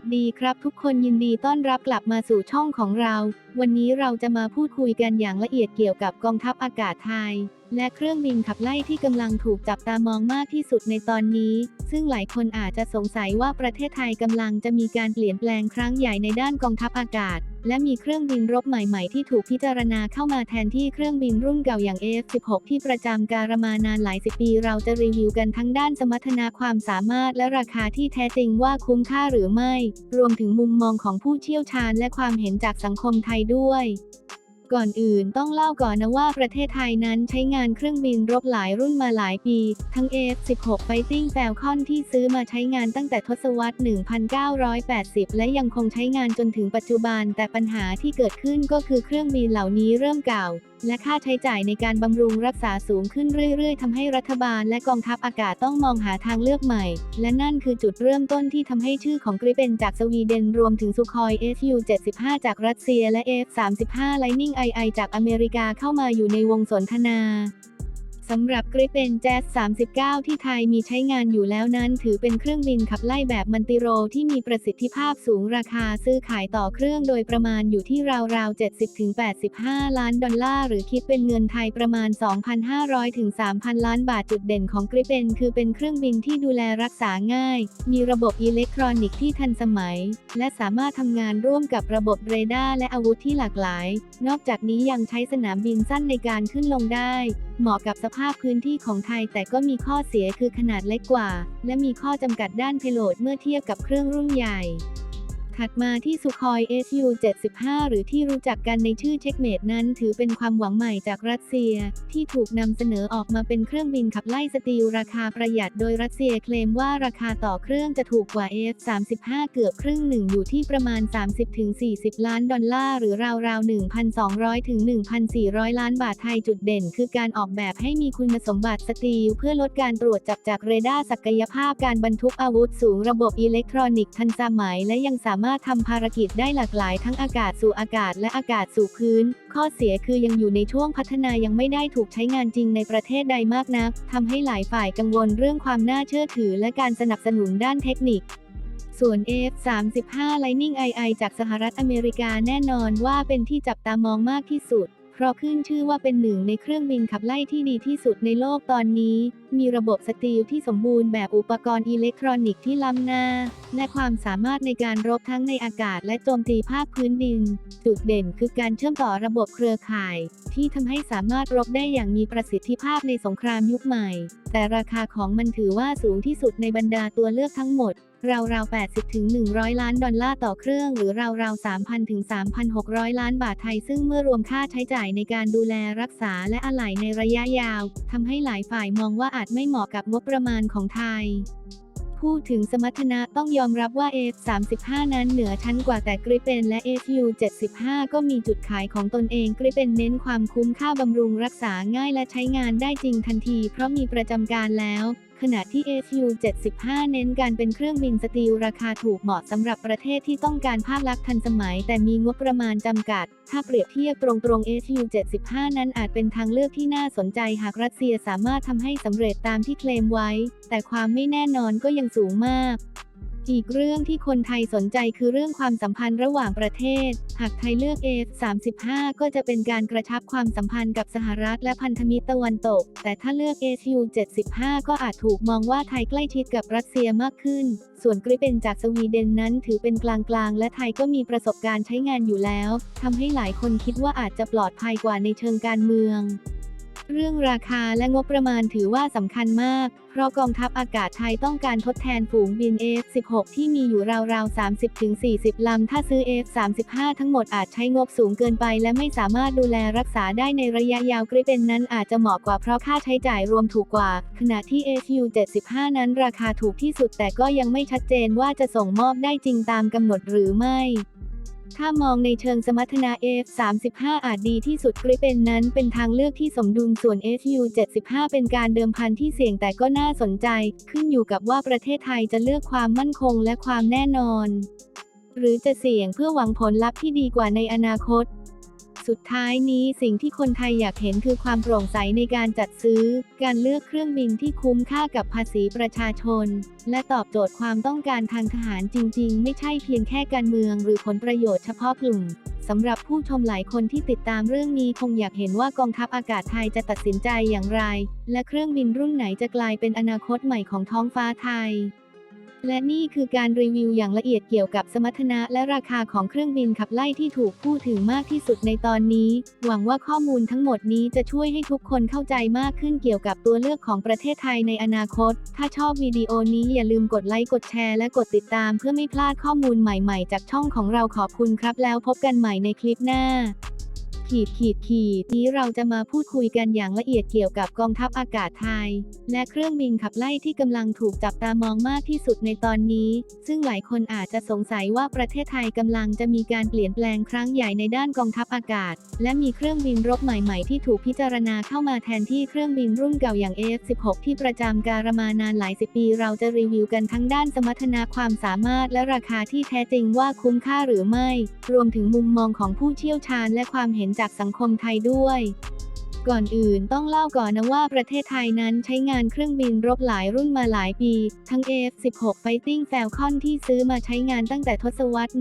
วัสดีครับทุกคนยินดีต้อนรับกลับมาสู่ช่องของเรา วันนี้เราจะมาพูดคุยกันอย่างละเอียดเกี่ยวกับกองทัพอากาศไทย และเครื่องบินขับไล่ที่กำลังถูกจับตามองมากที่สุดในตอนนี้ ซึ่งหลายคนอาจจะสงสัยว่าประเทศไทยกำลังจะมีการเปลี่ยนแปลงครั้งใหญ่ในด้านกองทัพอากาศ และมีเครื่องบินรบใหม่ๆ ที่ถูกพิจารณาเข้ามาแทนที่เครื่องบินรุ่นเก่าอย่าง F16 ที่ประจำการมานานหลายสิบปี เราจะรีวิวกันทั้งด้านสมรรถนะความสามารถและราคาที่แท้จริงว่าคุ้มค่าหรือไม่ รวมถึงมุมมองของผู้เชี่ยวชาญและความเห็นจากสังคมไทยด้วย ก่อนอื่นต้องเล่าก่อนนะว่าประเทศไทยนั้นใช้งานเครื่องบินรบหลายรุ่นมาหลายปี ทั้ง F16 Fighting Falcon ที่ซื้อมาใช้งานตั้งแต่ทศวรรษ 1980 และยังคงใช้งานจนถึงปัจจุบัน แต่ปัญหาที่เกิดขึ้นก็คือเครื่องบินเหล่านี้เริ่มเก่า และค่าใช้จ่ายในการบำรุงรักษาสูงขึ้นเรื่อย ๆทำให้รัฐบาลและกองทัพอากาศต้องมองหาทางเลือกใหม่ และนั่นคือจุดเริ่มต้นที่ทำให้ชื่อของกริเปนจากสวีเดนรวมถึงซูคอย Su-75 จากรัสเซียและ F-35 Lightning II จากอเมริกาเข้ามาอยู่ในวงสนทนา สำหรับกริปเปนแจ๊ส39 ที่ไทยมีใช้งานอยู่แล้วนั้นถือเป็นเครื่องบินขับไล่แบบมันติโรที่มีประสิทธิภาพสูงราคาซื้อขายต่อเครื่องโดยประมาณอยู่ที่ราวๆ 70-85 ล้านดอลลาร์หรือคิดเป็นเงินไทยประมาณ 2,500ถึง3,000 ล้านบาทจุดเด่นของกริปเปนคือเป็นเครื่องบินที่ดูแลรักษาง่าย มีระบบอิเล็กทรอนิกส์ที่ทันสมัย และสามารถทำงานร่วมกับระบบเรดาร์และอาวุธที่หลากหลาย นอกจากนี้ยังใช้สนามบินสั้นในการขึ้นลงได้ เหมาะกับสภาพพื้นที่ของไทย แต่ก็มีข้อเสียคือขนาดเล็กกว่า และมีข้อจำกัดด้านเพโลดเมื่อเทียบกับเครื่องรุ่นใหญ่ ถัดมาที่สุคอย Su-75 หรือที่รู้จักกันในชื่อเช็คเมดนั้น ถือเป็นความหวังใหม่จากรัสเซีย ที่ถูกนำเสนอออกมาเป็นเครื่องบินขับไล่สตีลราคาประหยัดโดยรัสเซียเคลมว่าราคาต่อเครื่องจะถูกกว่า F-35 เกือบครึ่งหนึ่งอยู่ที่ประมาณ 30-40 ล้านดอลลาร์หรือราวๆ 1,200 ถึง 1,400 ล้านบาทไทยจุดเด่น คือการออกแบบให้มีคุณสมบัติสตีลเพื่อลดการตรวจจับจากเรดาร์ศักยภาพการบรรทุกอาวุธสูงระบบอิเล็กทรอนิกส์ทันสมัยและยังสามารถารถทำภารกิจได้หลากหลายทั้งอากาศสู่อากาศและอากาศสู่พื้น ข้อเสียคือยังอยู่ในช่วงพัฒนายังไม่ได้ถูกใช้งานจริงในประเทศใดมากนักทำให้หลายฝ่ายกังวลเรื่องความน่าเชื่อถือและการสนับสนุนด้านเทคนิคส่วน F-35 Lightning II จากสหรัฐอเมริกาแน่นอนว่าเป็นที่จับตามองมากที่สุด เพราะขึ้นชื่อว่าเป็นหนึ่งในเครื่องบินขับไล่ที่ดีที่สุดในโลกตอนนี้ มีระบบสตีลที่สมบูรณ์แบบอุปกรณ์อิเล็กทรอนิกส์ที่ล้ำหน้า และความสามารถในการรบทั้งในอากาศและโจมตีภาคพื้นดิน จุดเด่นคือการเชื่อมต่อระบบเครือข่าย ที่ทำให้สามารถรบได้อย่างมีประสิทธิภาพในสงครามยุคใหม่ แต่ราคาของมันถือว่าสูงที่สุดในบรรดาตัวเลือกทั้งหมด ราวๆ80ถึง100 ล้านดอลลาร์ต่อเครื่องหรือราวๆ3,000ถึง3,600 ล้านบาทไทย ซึ่งเมื่อรวมค่าใช้จ่ายในการดูแลรักษาและอะไหล่ในระยะยาว ทำให้หลายฝ่ายมองว่าอาจไม่เหมาะกับงบประมาณของไทยพูดถึงสมรรถนะต้องยอมรับว่า F35 นั้นเหนือชั้นกว่าแต่กริเปนและ Su75 ก็มีจุดขายของตนเองกริเปนเน้นความคุ้มค่าบำรุงรักษาง่ายและใช้งานได้จริงทันที เพราะมีประจำการแล้ว ขณะที่ Su75 เน้นการเป็นเครื่องบินสตีลราคาถูกเหมาะสำหรับประเทศที่ต้องการภาพลักษณ์ทันสมัย แต่มีงบประมาณจำกัด ถ้าเปรียบเทียบตรงๆ Su75 นั้นอาจเป็นทางเลือกที่น่าสนใจหากรัสเซียสามารถทำให้สำเร็จตามที่เคลมไว้ แต่ความไม่แน่นอนก็ยังสูงมาก อีกเรื่องที่คนไทยสนใจคือเรื่องความสัมพันธ์ระหว่างประเทศ หากไทยเลือก F35 ก็จะเป็นการกระชับความสัมพันธ์กับสหรัฐและพันธมิตรตะวันตก แต่ถ้าเลือก Su75 ก็อาจถูกมองว่าไทยใกล้ชิดกับรัสเซียมากขึ้น ส่วนกริเปนจากสวีเดนนั้นถือเป็นกลางๆ และไทยก็มีประสบการณ์ใช้งานอยู่แล้ว ทำให้หลายคนคิดว่าอาจจะปลอดภัยกว่าในเชิงการเมือง เรื่องราคาและงบประมาณถือว่าสำคัญมาก เพราะกองทัพอากาศไทยต้องการทดแทนฝูงบิน F-16 ที่มีอยู่ราวๆ 30-40 ลำ ถ้าซื้อ F-35 ทั้งหมดอาจใช้งบสูงเกินไป และไม่สามารถดูแลรักษาได้ในระยะยาวกริเปนนั้นอาจจะเหมาะกว่าเพราะค่าใช้จ่ายรวมถูกกว่า ขณะที่ Su-75 นั้นราคาถูกที่สุดแต่ก็ยังไม่ชัดเจนว่าจะส่งมอบได้จริงตามกำหนดหรือไม่ ถ้ามองในเชิงสมรรถนะ F35 อาจดีที่สุดกริเปนนั้นเป็นทางเลือกที่สมดุลส่วน Su75 เป็นการเดิมพันที่เสี่ยงแต่ก็น่าสนใจ ขึ้นอยู่กับว่าประเทศไทยจะเลือกความมั่นคงและความแน่นอน หรือจะเสี่ยงเพื่อหวังผลลัพธ์ที่ดีกว่าในอนาคต สุดท้ายนี้สิ่งที่คนไทยอยากเห็นคือความโปร่งใสในการจัดซื้อ การเลือกเครื่องบินที่คุ้มค่ากับภาษีประชาชน และตอบโจทย์ความต้องการทางทหารจริง ๆ ไม่ใช่เพียงแค่การเมือง หรือผลประโยชน์เฉพาะกลุ่มสำหรับผู้ชมหลายคนที่ติดตามเรื่องนี้คงอยากเห็นว่ากองทัพอากาศไทยจะตัดสินใจอย่างไร และเครื่องบินรุ่นไหนจะกลายเป็นอนาคตใหม่ของท้องฟ้าไทย และนี่คือการรีวิวอย่างละเอียดเกี่ยวกับสมรรถนะและราคาของเครื่องบินขับไล่ที่ถูกพูดถึงมากที่สุดในตอนนี้ หวังว่าข้อมูลทั้งหมดนี้จะช่วยให้ทุกคนเข้าใจมากขึ้นเกี่ยวกับตัวเลือกของประเทศไทยในอนาคต ถ้าชอบวิดีโอนี้อย่าลืมกดไลค์กดแชร์และกดติดตามเพื่อไม่พลาดข้อมูลใหม่ๆ จากช่องของเราขอบคุณครับแล้วพบกันใหม่ในคลิปหน้า ขีดขีดขีดนี้เราจะมาพูดคุยกันอย่างละเอียดเกี่ยวกับกองทัพอากาศไทย และเครื่องบินขับไล่ที่กำลังถูกจับตามองมากที่สุดในตอนนี้ ซึ่งหลายคนอาจจะสงสัยว่าประเทศไทยกำลังจะมีการเปลี่ยนแปลงครั้งใหญ่ในด้านกองทัพอากาศ และมีเครื่องบินรบใหม่ๆ ที่ถูกพิจารณาเข้ามาแทนที่เครื่องบินรุ่นเก่าอย่าง F-16 ที่ประจำการมานานหลายสิบปี เราจะรีวิวกันทั้งด้านสมรรถนะความสามารถและราคาที่แท้จริงว่าคุ้มค่าหรือไม่ รวมถึงมุมมองของผู้เชี่ยวชาญและความเห็นจากสังคมไทยด้วย ก่อนอื่นต้องเล่าก่อนนะว่าประเทศไทยนั้นใช้งานเครื่องบินรบหลายรุ่นมาหลายปี ทั้ง F-16 Fighting Falcon ที่ซื้อมาใช้งานตั้งแต่ทศวรรษ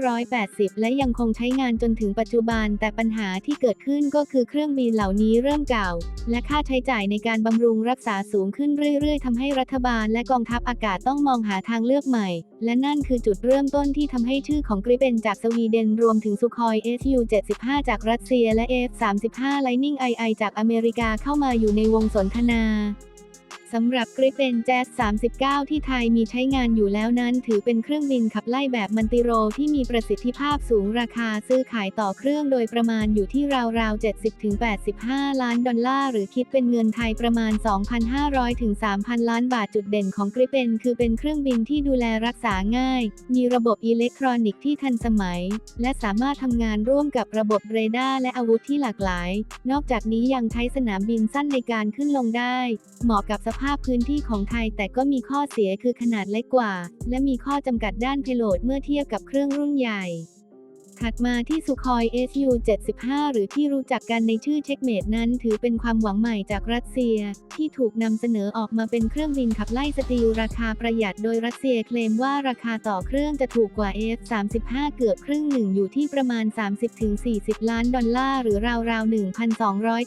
1980 และยังคงใช้งานจนถึงปัจจุบัน แต่ปัญหาที่เกิดขึ้นก็คือเครื่องบินเหล่านี้เริ่มเก่า และค่าใช้จ่ายในการบำรุงรักษาสูงขึ้นเรื่อย ๆทำให้รัฐบาลและกองทัพอากาศต้องมองหาทางเลือกใหม่ และนั่นคือจุดเริ่มต้นที่ทำให้ชื่อของกริเปนจากสวีเดนรวมถึงสุคอย SU-75 จากรัสเซียและ F-35 Lightning ไอจากอเมริกาเข้ามาอยู่ในวงสนทนา สำหรับกริปเปนแจ๊ส39 ที่ไทยมีใช้งานอยู่แล้วนั้น ถือเป็นเครื่องบินขับไล่แบบมันติโรที่มีประสิทธิภาพสูงราคาซื้อขายต่อเครื่องโดยประมาณอยู่ที่ราวๆ 70-85 ล้านดอลลาร์หรือคิดเป็นเงินไทยประมาณ 2,500ถึง3,000 ล้านบาทจุดเด่นของกริปเปนคือเป็นเครื่องบินที่ดูแลรักษาง่าย มีระบบอิเล็กทรอนิกส์ที่ทันสมัย และสามารถทำงานร่วมกับระบบเรดาร์และอาวุธที่หลากหลาย นอกจากนี้ยังใช้สนามบินสั้นในการขึ้นลงได้ เหมาะกับสภาพพื้นที่ของไทย แต่ก็มีข้อเสียคือขนาดเล็กกว่า และมีข้อจำกัดด้านเพโลดเมื่อเทียบกับเครื่องรุ่นใหญ่ ถัดมาที่สุคอย SU-75 หรือที่รู้จักกันในชื่อเช็คเมดนั้น ถือเป็นความหวังใหม่จากรัสเซีย ที่ถูกนำเสนอออกมาเป็นเครื่องบินขับไล่สตีลราคาประหยัดโดยรัสเซียเคลมว่าราคาต่อเครื่องจะถูกกว่า F-35 เกือบครึ่งหนึ่งอยู่ที่ประมาณ 30-40 ล้านดอลลาร์หรือราวๆ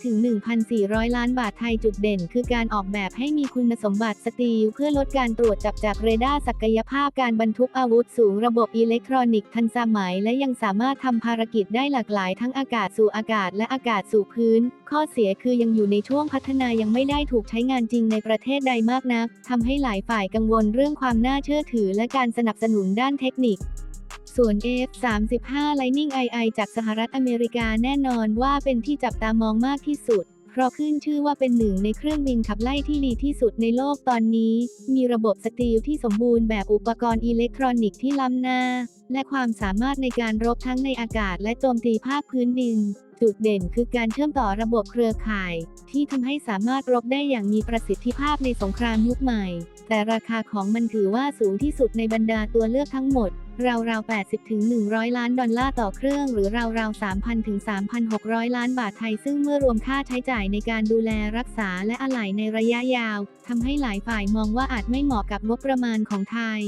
1,200-1,400 ล้านบาทไทยจุดเด่น คือการออกแบบให้มีคุณสมบัติสตีลเพื่อลดการตรวจจับจากเรดาร์ศักยภาพการบรรทุกอาวุธสูงระบบอิเล็กทรอนิกส์ทันสมัยและยังสามามารถทำภารกิจได้หลากหลายทั้งอากาศสู่อากาศและอากาศสู่พื้น ข้อเสียคือยังอยู่ในช่วงพัฒนายังไม่ได้ถูกใช้งานจริงในประเทศใดมากนักทำให้หลายฝ่ายกังวลเรื่องความน่าเชื่อถือ และการสนับสนุนด้านเทคนิคส่วน F-35 Lightning II จากสหรัฐอเมริกาแน่นอนว่าเป็นที่จับตามองมากที่สุด เพราะขึ้นชื่อว่าเป็นหนึ่งในเครื่องบินขับไล่ที่ดีที่สุดในโลกตอนนี้ มีระบบสตีลที่สมบูรณ์แบบอุปกรณ์อิเล็กทรอนิกส์ที่ล้ำหน้า และความสามารถในการรบทั้งในอากาศและโจมตีภาคพื้นดิน จุดเด่นคือการเชื่อมต่อระบบเครือข่าย ที่ทำให้สามารถรบได้อย่างมีประสิทธิภาพในสงครามยุคใหม่ แต่ราคาของมันถือว่าสูงที่สุดในบรรดาตัวเลือกทั้งหมด ราวๆ 80 ถึง 100 ล้านดอลลาร์ต่อเครื่อง หรือราวๆ 3,000 ถึง 3,600 ล้านบาทไทย ซึ่งเมื่อรวมค่าใช้จ่ายในการดูแลรักษาและอะไหล่ในระยะยาว ทำให้หลายฝ่ายมองว่าอาจไม่เหมาะกับงบประมาณของไทย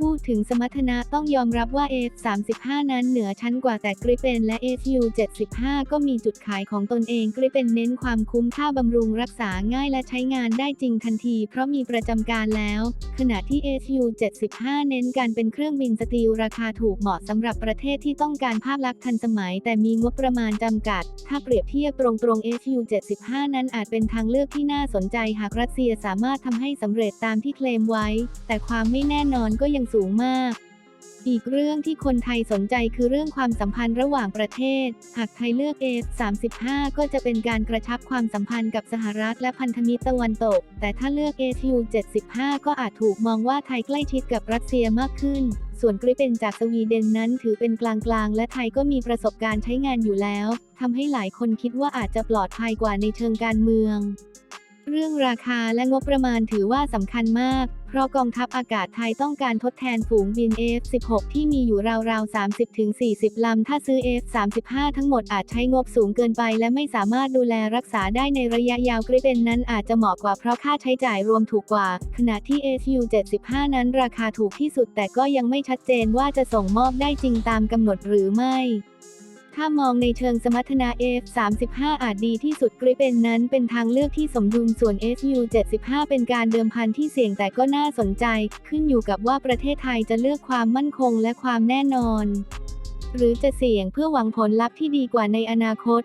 พูดถึงสมรรถนะต้องยอมรับว่า F35 นั้นเหนือชั้นกว่าแต่กริเปนและ SU75 ก็มีจุดขายของตนเองกริเปนเน้นความคุ้มค่าบำรุงรักษาง่ายและใช้งานได้จริงทันที เพราะมีประจำการแล้ว ขณะที่ SU75 เน้นการเป็นเครื่องบินสตีลราคาถูกเหมาะสำหรับประเทศที่ต้องการภาพลักษณ์ทันสมัย แต่มีงบประมาณจำกัด ถ้าเปรียบเทียบตรงๆ SU75 นั้นอาจเป็นทางเลือกที่น่าสนใจหากรัสเซียสามารถทำให้สำเร็จตามที่เคลมไว้ แต่ความไม่แน่นอนก็ยังสูงมาก อีกเรื่องที่คนไทยสนใจคือเรื่องความสัมพันธ์ระหว่างประเทศ หากไทยเลือก F35 ก็จะเป็นการกระชับความสัมพันธ์กับสหรัฐและพันธมิตรตะวันตก แต่ถ้าเลือก SU75 ก็อาจถูกมองว่าไทยใกล้ชิดกับรัสเซียมากขึ้น ส่วนกริเป็นจากสวีเดนนั้นถือเป็นกลางๆ และไทยก็มีประสบการณ์ใช้งานอยู่แล้วทำให้หลายคนคิดว่าอาจจะปลอดภัยกว่าในเชิงการเมืองเรื่องราคาและงบประมาณถือว่าสำคัญมาก เพราะกองทัพอากาศไทยต้องการทดแทนฝูงบิน F-16 ที่มีอยู่ราวๆ 30-40 ลำ ถ้าซื้อ F-35 ทั้งหมดอาจใช้งบสูงเกินไป และไม่สามารถดูแลรักษาได้ในระยะยาวกริเป็นนั้นอาจจะเหมาะกว่าเพราะค่าใช้จ่ายรวมถูกกว่า ขณะที่ Su-75 นั้นราคาถูกที่สุดแต่ก็ยังไม่ชัดเจนว่าจะส่งมอบได้จริงตามกำหนดหรือไม่ ถ้ามองในเชิงสมรรถนะ F35 อาจดีที่สุดกริเป็นนั้นเป็นทางเลือกที่สมดุลส่วน Su75 เป็นการเดิมพันที่เสี่ยงแต่ก็น่าสนใจ ขึ้นอยู่กับว่าประเทศไทยจะเลือกความมั่นคงและความแน่นอน หรือจะเสี่ยงเพื่อหวังผลลัพธ์ที่ดีกว่าในอนาคต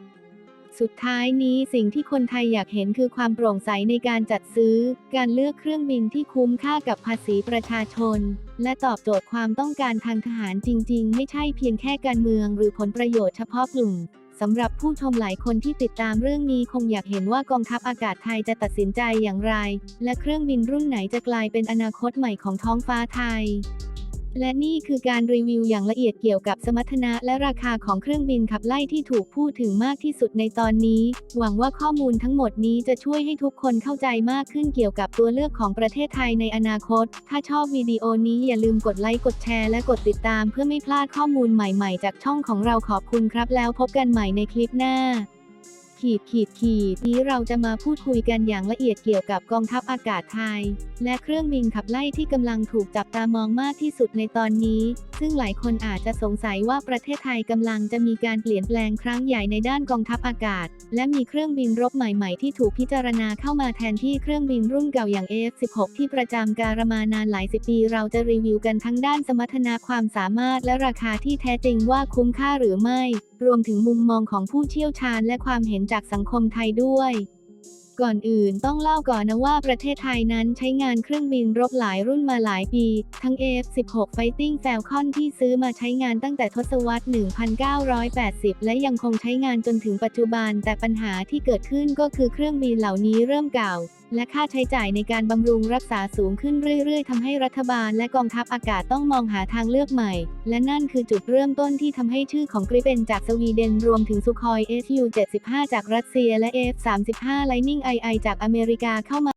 สุดท้ายนี้สิ่งที่คนไทยอยากเห็นคือความโปร่งใสในการจัดซื้อ การเลือกเครื่องบินที่คุ้มค่ากับภาษีประชาชน และตอบโจทย์ความต้องการทางทหารจริง ๆ ไม่ใช่เพียงแค่การเมืองหรือผลประโยชน์เฉพาะกลุ่มสำหรับผู้ชมหลายคนที่ติดตามเรื่องนี้คงอยากเห็นว่ากองทัพอากาศไทยจะตัดสินใจอย่างไร และเครื่องบินรุ่นไหนจะกลายเป็นอนาคตใหม่ของท้องฟ้าไทย และนี่คือการรีวิวอย่างละเอียดเกี่ยวกับสมรรถนะและราคาของเครื่องบินขับไล่ที่ถูกพูดถึงมากที่สุดในตอนนี้ หวังว่าข้อมูลทั้งหมดนี้จะช่วยให้ทุกคนเข้าใจมากขึ้นเกี่ยวกับตัวเลือกของประเทศไทยในอนาคต ถ้าชอบวิดีโอนี้อย่าลืมกดไลค์กดแชร์และกดติดตามเพื่อไม่พลาดข้อมูลใหม่ๆ จากช่องของเราขอบคุณครับแล้วพบกันใหม่ในคลิปหน้า ขีดขีดขีดนี้เราจะมาพูดคุยกันอย่างละเอียดเกี่ยวกับกองทัพอากาศไทย และเครื่องบินขับไล่ที่กำลังถูกจับตามองมากที่สุดในตอนนี้ซึ่งหลายคนอาจจะสงสัยว่าประเทศไทยกำลังจะมีการเปลี่ยนแปลงครั้งใหญ่ในด้านกองทัพอากาศ และมีเครื่องบินรบใหม่ ๆ ที่ถูกพิจารณาเข้ามาแทนที่เครื่องบินรุ่นเก่าอย่าง F16 ที่ประจำการมานานหลายสิบปี เราจะรีวิวกันทั้งด้านสมรรถนะความสามารถและราคาที่แท้จริงว่าคุ้มค่าหรือไม่ รวมถึงมุมมองของผู้เชี่ยวชาญและความเห็นจากสังคมไทยด้วย ก่อนอื่นต้องเล่าก่อนนะว่าประเทศไทยนั้นใช้งานเครื่องบินรบหลายรุ่นมาหลายปี ทั้ง F-16 Fighting Falcon ที่ซื้อมาใช้งานตั้งแต่ทศวรรษ 1980 และยังคงใช้งานจนถึงปัจจุบัน แต่ปัญหาที่เกิดขึ้นก็คือเครื่องบินเหล่านี้เริ่มเก่าและค่าใช้จ่ายในการบำรุงรักษาสูงขึ้นเรื่อย ๆทำให้รัฐบาลและกองทัพอากาศต้องมองหาทางเลือกใหม่ และนั่นคือจุดเริ่มต้นที่ทำให้ชื่อของกริเปนจากสวีเดนรวมถึงสุคอย Su-75 จากรัสเซียและ F-35 Lightning II จากอเมริกาเข้ามา